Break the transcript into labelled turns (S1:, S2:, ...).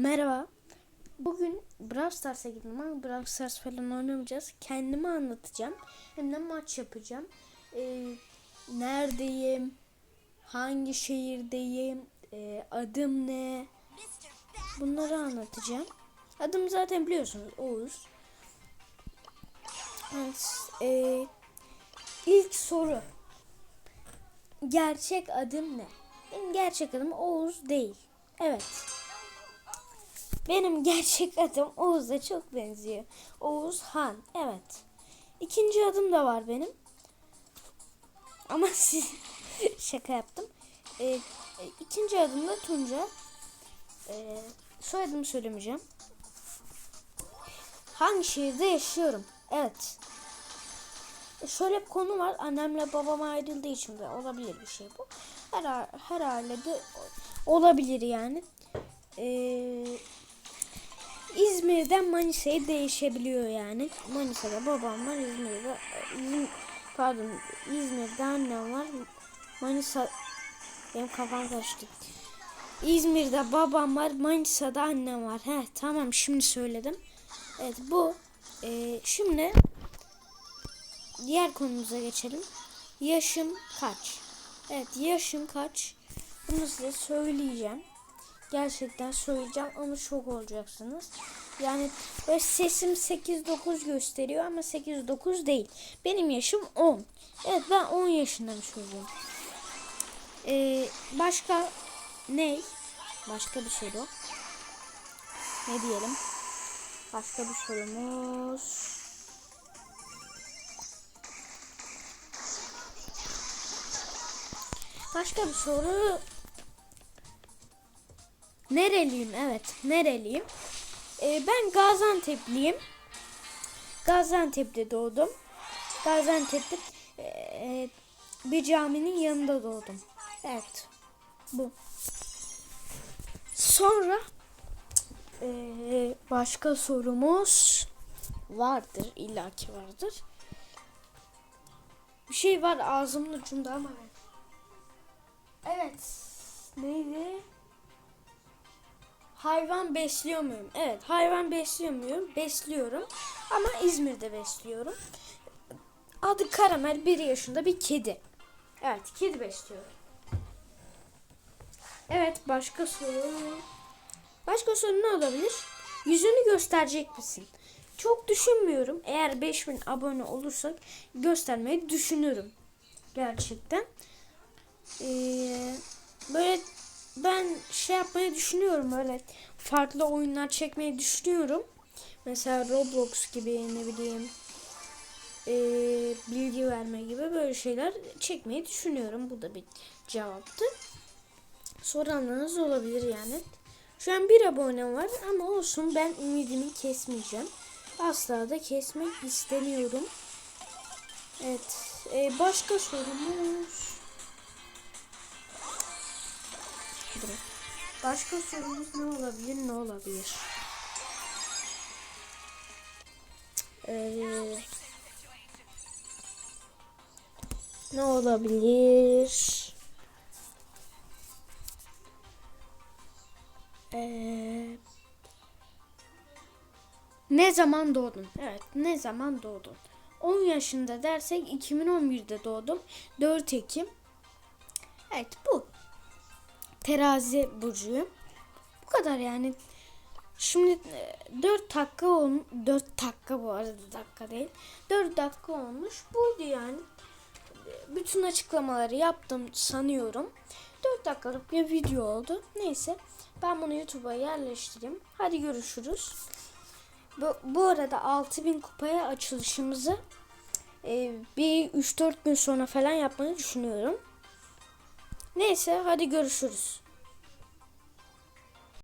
S1: Merhaba. Bugün Brawl Stars'a gittim ama Brawl Stars falan oynamayacağız. Kendimi anlatacağım. Hem de maç yapacağım. Ee, neredeyim? Hangi şehirdeyim? Ee, adım ne? Bunları anlatacağım. Adım zaten biliyorsunuz Oğuz. Evet. ee, ilk soru. Gerçek adım ne? Benim gerçek adım Oğuz değil. Evet. Benim gerçek adım Oğuz'a çok benziyor. Oğuz Han. Evet. İkinci adım da var benim. Ama siz şaka yaptım. Ee, e, ikinci adım da Tunca. Ee, soyadımı söylemeyeceğim. Hangi şehirde yaşıyorum? Evet. E, Şöyle bir konu var. Annemle babam ayrıldığı için de olabilir bir şey bu. Her, her ailede olabilir yani. Ee, İzmir'den Manisa'ya değişebiliyor yani. Manisa'da babam var, İzmir'de İzmir, pardon İzmir'de annem var. Manisa benim kafam karıştı. İzmir'de babam var, Manisa'da annem var. He tamam şimdi söyledim. Evet bu. Ee, şimdi diğer konumuza geçelim. Yaşım kaç? Evet yaşım kaç? Bunu size söyleyeceğim. Gerçekten söyleyeceğim ama şok olacaksınız. Yani böyle sesim 8-9 gösteriyor ama 8-9 değil. Benim yaşım 10. Evet ben 10 yaşında bir çocuğum. Ee, başka ne? Başka bir şey yok. Ne diyelim? Başka bir sorumuz. Başka bir soru. Nereliyim? Evet, nereliyim? Ee, ben Gaziantep'liyim. Gaziantep'te doğdum. Gaziantep'te ee, bir caminin yanında doğdum. Evet. Bu. Sonra ee, başka sorumuz vardır. illaki vardır. Bir şey var ağzımın ucunda ama. Evet. Neydi? Hayvan besliyor muyum? Evet, hayvan besliyor muyum? Besliyorum. Ama İzmir'de besliyorum. Adı Karamel, bir yaşında bir kedi. Evet, kedi besliyorum. Evet, başka soru. Başka soru ne olabilir? Yüzünü gösterecek misin? Çok düşünmüyorum. Eğer 5000 abone olursak göstermeyi düşünürüm. Gerçekten. Ee, böyle ben şey yapmayı düşünüyorum böyle farklı oyunlar çekmeyi düşünüyorum. Mesela Roblox gibi ne bileyim ee, bilgi verme gibi böyle şeyler çekmeyi düşünüyorum. Bu da bir cevaptı. Soranlarınız olabilir yani. Şu an bir abonem var ama olsun ben ümidimi kesmeyeceğim. Asla da kesmek istemiyorum. Evet. ee, başka sorumuz Durun. Başka sorumuz ne olabilir? Ne olabilir? Ee, ne olabilir? Ee, ne zaman doğdun? Evet, ne zaman doğdun? 10 yaşında dersek 2011'de doğdum. 4 Ekim. Evet bu terazi burcuyum. Bu kadar yani. Şimdi 4 dakika ol 4 dakika bu arada dakika değil. 4 dakika olmuş. Buydu yani. Bütün açıklamaları yaptım sanıyorum. 4 dakikalık bir video oldu. Neyse. Ben bunu YouTube'a yerleştireyim. Hadi görüşürüz. Bu, bu arada 6000 kupaya açılışımızı e, bir 3-4 gün sonra falan yapmayı düşünüyorum. Neyse hadi görüşürüz.